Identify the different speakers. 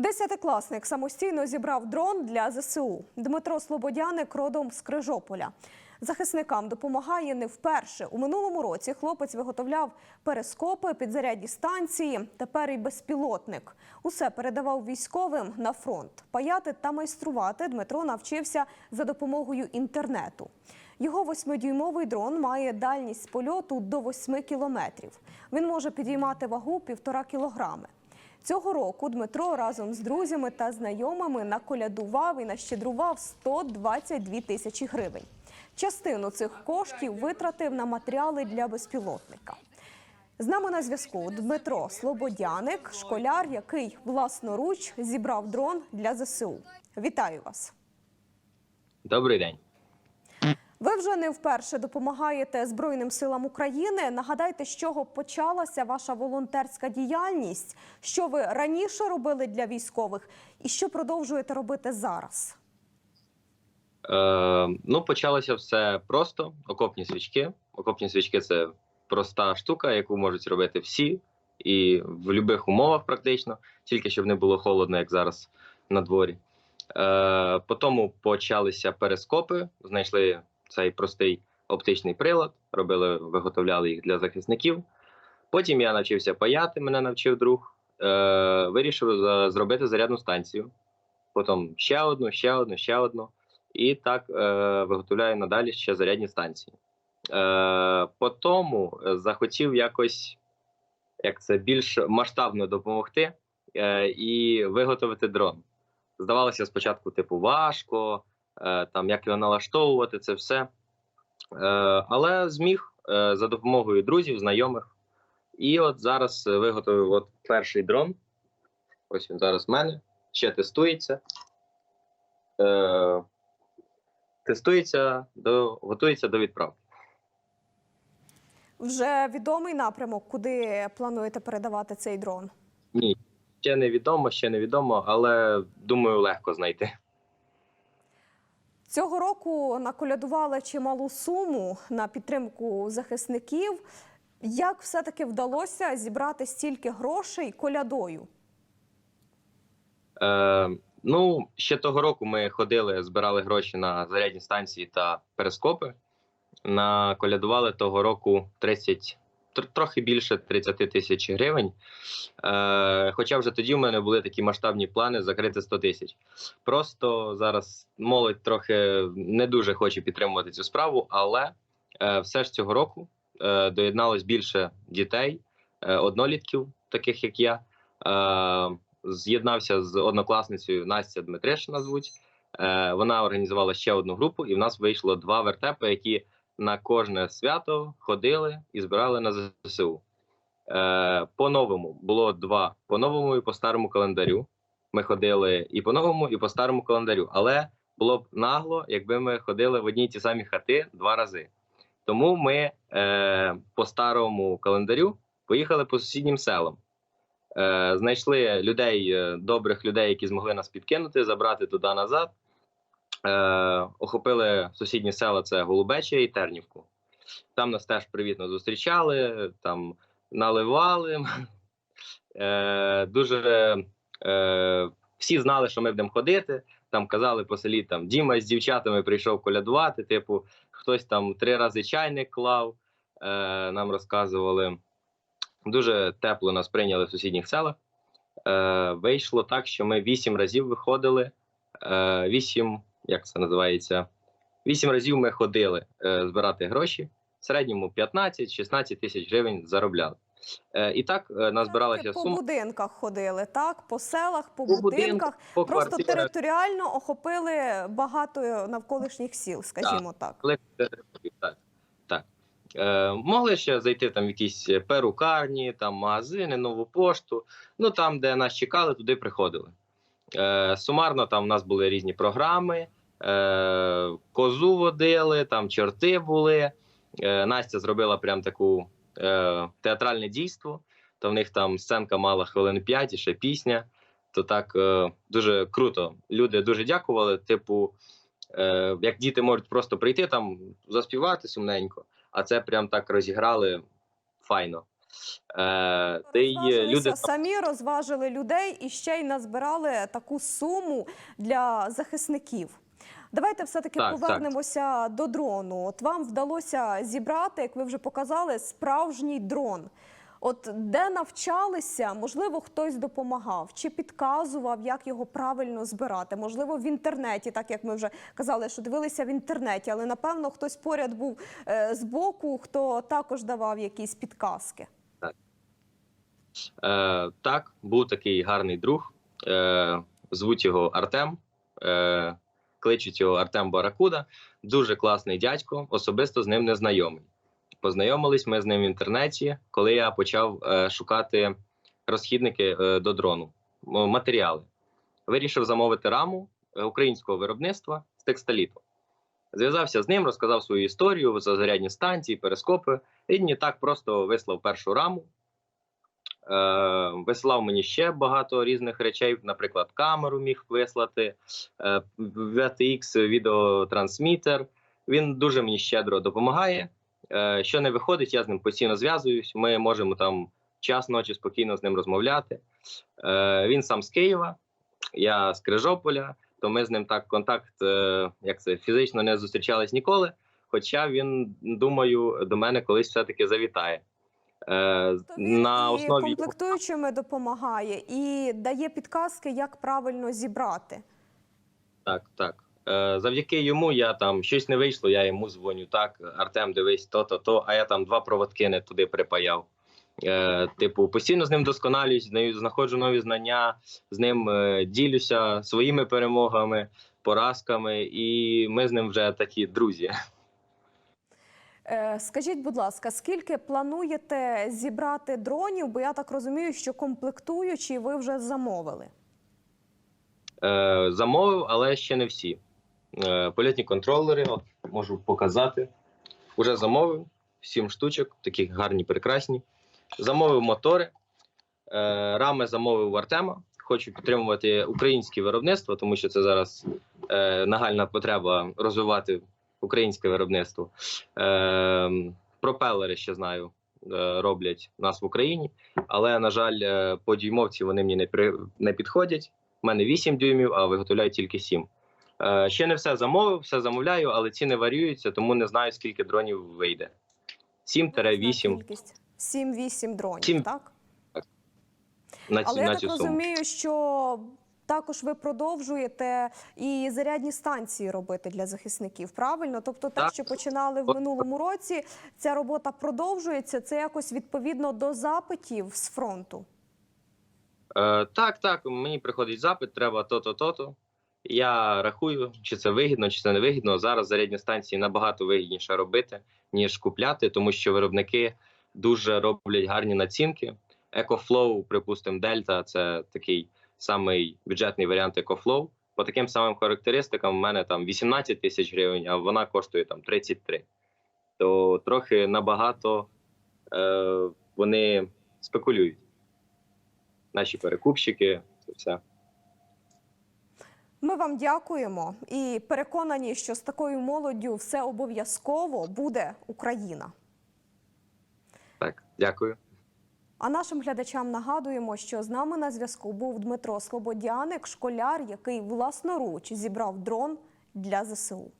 Speaker 1: Десятикласник самостійно зібрав дрон для ЗСУ. Дмитро Слободяник родом з Крижополя. Захисникам допомагає не вперше. У минулому році хлопець виготовляв перископи, підзарядні станції. Тепер і безпілотник. Усе передавав військовим на фронт. Паяти та майструвати Дмитро навчився за допомогою інтернету. Його восьмидюймовий дрон має дальність польоту до 8 кілометрів. Він може підіймати вагу півтора кілограми. Цього року Дмитро разом з друзями та знайомими наколядував і нащедрував 122 тисячі гривень. Частину цих коштів витратив на матеріали для безпілотника. З нами на зв'язку Дмитро Слободяник, школяр, який власноруч зібрав дрон для ЗСУ. Вітаю вас!
Speaker 2: Добрий день.
Speaker 1: Ви вже не вперше допомагаєте Збройним силам України. Нагадайте, з чого почалася ваша волонтерська діяльність, що ви раніше робили для військових, і що продовжуєте робити зараз.
Speaker 2: Е, ну, почалося все просто: окопні свічки. Окопні свічки це проста штука, яку можуть робити всі, і в будь-яких умовах, практично, тільки щоб не було холодно, як зараз на дворі. Е, Потім почалися перископи, знайшли цей простий оптичний прилад, робили, виготовляли їх для захисників. Потім я навчився паяти, мене навчив друг. Е, Вирішив за- зробити зарядну станцію. Потім ще одну, ще одну, ще одну. І так е, виготовляю надалі ще зарядні станції. Е, по тому е, захотів якось як це більш масштабно допомогти е, і виготовити дрон. Здавалося спочатку, типу, важко, там як його налаштовувати, це все. Е, але зміг е, за допомогою друзів, знайомих. І от зараз е, виготовив от перший дрон. Ось він зараз в мене. Ще тестується. Е, тестується до готується до відправки.
Speaker 1: Вже відомий напрямок, куди плануєте передавати цей дрон.
Speaker 2: Ні, ще не відомо, ще не відомо, але думаю, легко знайти.
Speaker 1: Цього року наколядували чималу суму на підтримку захисників. Як все-таки вдалося зібрати стільки грошей колядою?
Speaker 2: Е, ну, ще того року ми ходили, збирали гроші на зарядні станції та перископи. Наколядували того року 30, тр- трохи більше 30 тисяч гривень. Е, хоча вже тоді в мене були такі масштабні плани закрити 100 тисяч. Просто зараз молодь трохи не дуже хоче підтримувати цю справу, але е, все ж цього року е, доєдналось більше дітей, е, однолітків, таких як я. Е, з'єднався з однокласницею Настя Дмитришина звуть. Е, вона організувала ще одну групу, і в нас вийшло два вертепи, які на кожне свято ходили і збирали на ЗСУ. Е, по-новому було два по новому і по старому календарю. Ми ходили і по новому, і по старому календарю. Але було б нагло, якби ми ходили в одні й ті самі хати два рази. Тому ми е, по старому календарю поїхали по сусіднім селам. Е, знайшли людей, е, добрих людей, які змогли нас підкинути, забрати туди назад. Е, охопили сусідні села: це Голубече і Тернівку. Там нас теж привітно зустрічали, там наливали. Е, дуже е, всі знали, що ми будемо ходити. Там казали по селі, там Діма з дівчатами прийшов колядувати. Типу, хтось там три рази чайник клав, е, нам розказували. Дуже тепло нас прийняли в сусідніх селах. Е, вийшло так, що ми вісім разів виходили. Е, вісім, як це називається? Вісім разів ми ходили е, збирати гроші. В середньому 15-16 тисяч гривень заробляли. Е, і так е, назбиралася
Speaker 1: по будинках ходили, так? По селах, по,
Speaker 2: По
Speaker 1: будинках.
Speaker 2: по
Speaker 1: Просто
Speaker 2: квартирах.
Speaker 1: територіально охопили багато навколишніх сіл, скажімо так.
Speaker 2: Так, так. Е, могли ще зайти там в якісь перукарні, там магазини, нову пошту. Ну там, де нас чекали, туди приходили. Е, сумарно там в нас були різні програми, козу водили, там чорти були. Е, Настя зробила прям таку е, театральне дійство. То в них там сценка мала хвилин 5 і ще пісня. То так е, дуже круто. Люди дуже дякували. Типу, е, як діти можуть просто прийти там, заспівати сумненько, а це прям так розіграли файно. Е, та й люди
Speaker 1: самі розважили людей і ще й назбирали таку суму для захисників. Давайте все-таки
Speaker 2: Так, так.
Speaker 1: повернемося до дрону. От вам вдалося зібрати, як ви вже показали, справжній дрон. От де навчалися, можливо, хтось допомагав чи підказував, як його правильно збирати. Можливо, в інтернеті, так як ми вже казали, що дивилися в інтернеті, але напевно хтось поряд був е, з боку, хто також давав якісь підказки.
Speaker 2: Е, так, був такий гарний друг. Е, звуть його Артем. Е, кличуть його Артем Баракуда. Дуже класний дядько, особисто з ним не знайомий. Познайомились ми з ним в інтернеті, коли я почав е, шукати розхідники е, до дрону, матеріали. Вирішив замовити раму е, українського виробництва з текстоліту. Зв'язався з ним, розказав свою історію за зарядні станції, перископи. Він мені так просто вислав першу раму. Е, висилав мені ще багато різних речей, наприклад, камеру міг вислати, е, VTX відеотрансмітер. Він дуже мені щедро допомагає. Е, що не виходить, я з ним постійно зв'язуюсь. Ми можемо там час ночі спокійно з ним розмовляти. Е, він сам з Києва, я з Крижополя, то ми з ним так контакт, е, як це фізично не зустрічались ніколи. Хоча він, думаю, до мене колись все-таки завітає. Е,
Speaker 1: він
Speaker 2: на
Speaker 1: і
Speaker 2: основі
Speaker 1: комплектуючими допомагає і дає підказки, як правильно зібрати.
Speaker 2: Так, так. Е, завдяки йому я там щось не вийшло, я йому дзвоню. Так, Артем, дивись, то, то, то, а я там два проводки не туди припаяв. Е, типу, постійно з ним досконалююсь, знаю- знаходжу нові знання, з ним е, ділюся своїми перемогами, поразками, і ми з ним вже такі друзі.
Speaker 1: Е, Скажіть, будь ласка, скільки плануєте зібрати дронів? Бо я так розумію, що комплектуючі ви вже замовили.
Speaker 2: Е, замовив, але ще не всі. Е, польотні контролери, от, можу показати. Уже замовив сім штучок, таких гарні, прекрасні. Замовив мотори. Е, рами замовив Артема. Хочу підтримувати українське виробництво, тому що це зараз е, нагальна потреба розвивати українське виробництво. Е, пропелери ще знаю, е, роблять у нас в Україні, але, на жаль, е, по дюймовці вони мені не, при, не підходять. У мене 8 дюймів, а виготовляють тільки 7. Е, ще не все замовив, все замовляю, але ціни варіюються, тому не знаю, скільки дронів вийде. 7-8
Speaker 1: Кількість 7-8 дронів,
Speaker 2: Сім.
Speaker 1: так?
Speaker 2: на,
Speaker 1: Але я так розумію, що також ви продовжуєте і зарядні станції робити для захисників. Правильно? Тобто, те,
Speaker 2: Так.
Speaker 1: що починали в минулому році, ця робота продовжується. Це якось відповідно до запитів з фронту.
Speaker 2: Е, так, так, мені приходить запит, треба то-то, то-то. Я рахую, чи це вигідно, чи це не вигідно. Зараз зарядні станції набагато вигідніше робити, ніж купляти, тому що виробники дуже роблять гарні націнки. EcoFlow, припустимо, Delta це такий самий бюджетний варіант EcoFlow. По таким самим характеристикам, в мене там 18 тисяч гривень, а вона коштує там 33. То трохи набагато е, вони спекулюють. Наші перекупщики, це все.
Speaker 1: Ми вам дякуємо і переконані, що з такою молоддю все обов'язково буде Україна.
Speaker 2: Так, дякую.
Speaker 1: А нашим глядачам нагадуємо, що з нами на зв'язку був Дмитро Слободяник, школяр, який власноруч зібрав дрон для ЗСУ.